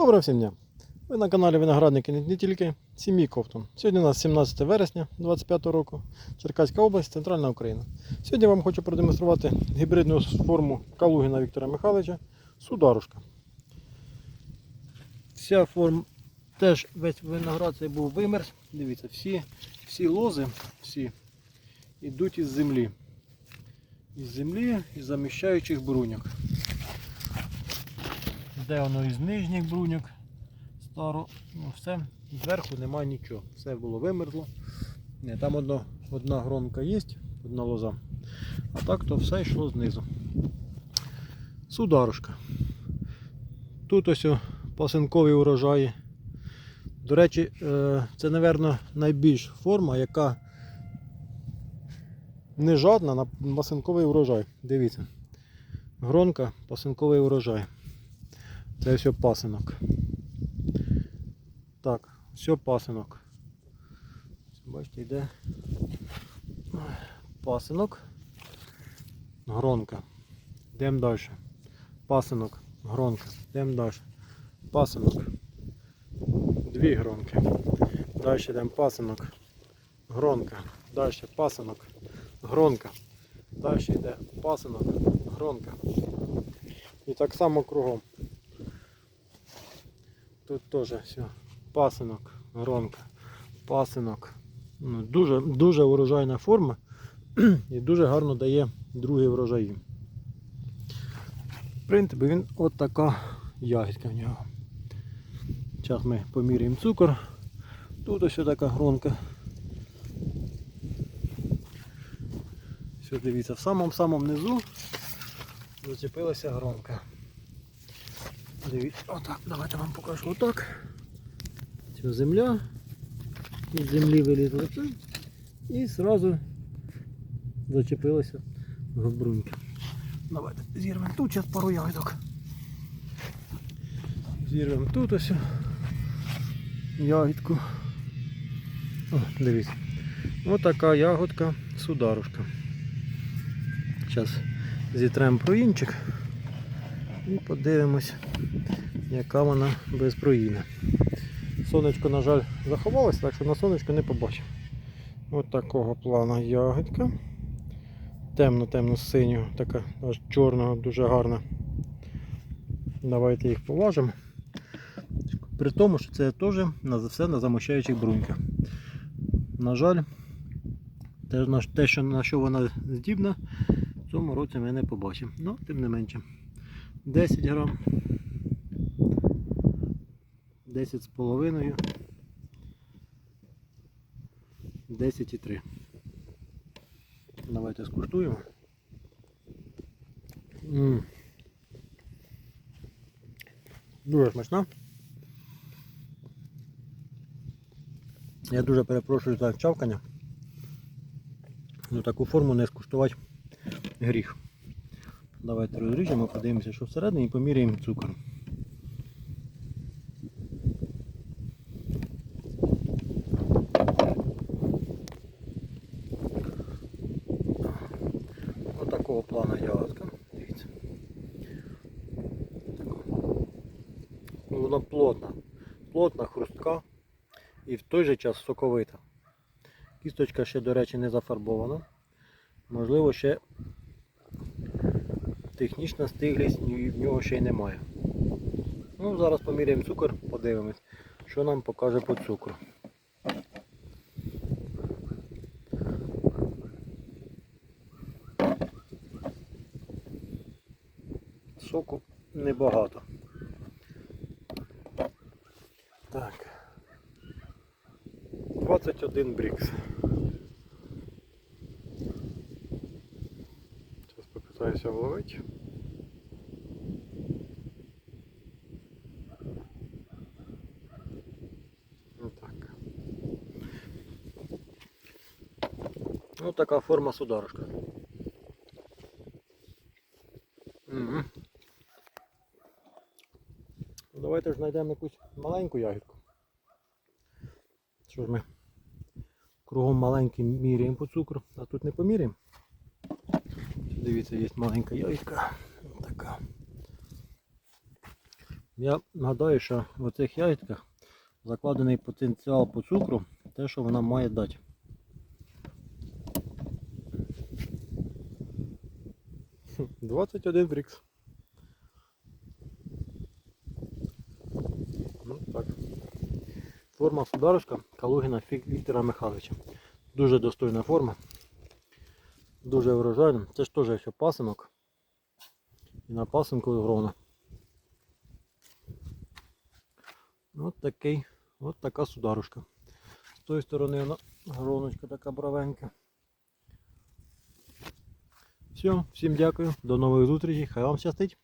Доброго всім дня! Ви на каналі Виноградники не, тільки сім'ї Ковтун. Сьогодні у нас 17 вересня 2025 року, Черкаська область, Центральна Україна. Сьогодні я вам хочу продемонструвати гібридну форму Калугіна Віктора Михайловича Сударушка. Вся форма теж весь виноград цей був вимерз. Дивіться, всі, всі лози всі йдуть із землі. Із землі із заміщаючих бруньок. Де воно із нижніх бруньок старо, ну все, зверху немає нічого. Все було вимерзло. Ні, там одно, одна гронка є, одна лоза. А так то все йшло знизу. Сударушка. Тут ось пасинкові урожаї. До речі, е, це, мабуть, найбільш форма, яка не жадна на пасинковий урожай. Дивіться. Гронка, пасинковий урожай. Це все пасинок. Так, все пасинок. Бачите, йде пасинок, гронка. Йдемо далі. Пасинок, гронка. Йдемо далі. Пасинок. Дві гронки. Далі йдемо пасинок. Гронка. Далі пасинок. Гронка. Далі йде пасинок, гронка. І так само кругом. Тут теж все. Пасинок, гронка, пасинок. Ну, дуже, дуже урожайна форма і дуже гарно дає другі врожаї. В принципі, він от така ягідка в нього. Зараз ми поміряємо цукор. Тут ось така гронка. Все, дивіться, в самому-самому низу зачепилася гронка. Дивіться, отак, давайте вам покажу отак. Це земля. Із землі вилізло це. І одразу зачепилася брунька. Давайте зірвемо тут зараз пару ягодок. Зірвемо тут ось ягідку. О, дивіться. Ось така ягодка сударушка. Зараз зітремо проїнчик і подивимось, яка вона без проїна. Сонечко, на жаль, заховалося, так що на сонечко не побачив. Ось такого плану ягодка. Темно-темно синього, така аж чорного, дуже гарна. Давайте їх поважимо. При тому, що це теж на все на замощаючих бруньках. На жаль, те, що на що вона здібна, в цьому році ми не побачимо. Ну, тим не менше. 10 грам. 10 з половиною. 10,3. Давайте скуштуємо. Дуже смачна. Я дуже перепрошую за чавкання. Ну таку форму не скуштувати гріх. Давайте розріжемо, подивимося, що всередині і поміряємо цукор. Отакого плану ягодка. Дивіться. Ну, Вона плотна. Плотна, хрустка і в той же час соковита. Кісточка ще, до речі, не зафарбована. Можливо, ще технічна стиглість в нього ще й немає. Ну, зараз поміряємо цукор, подивимось, що нам покаже по цукру. Соку небагато. Так. 21 брікс. Зараз попитаюся вловити. Отак. Ось така форма сударушка. Угу. Давайте ж знайдемо якусь маленьку ягідку. Що ж ми кругом маленький міряємо по цукру, а тут не поміряємо. Дивіться, є маленька ягідка. Така. Я нагадаю, що в цих ягідках закладений потенціал по цукру, те, що вона має дати. Хм, 21 брікс. Ну так. Форма сударушка Калугіна Фі- Віктора Михайловича. Дуже достойна форма. Дуже врожайна. Це ж теж ще пасинок. І на пасинку грона. От такий, от така сударушка. З тої сторони вона гроночка така бравенька. Все, всім дякую, до нових зустрічей, хай вам щастить.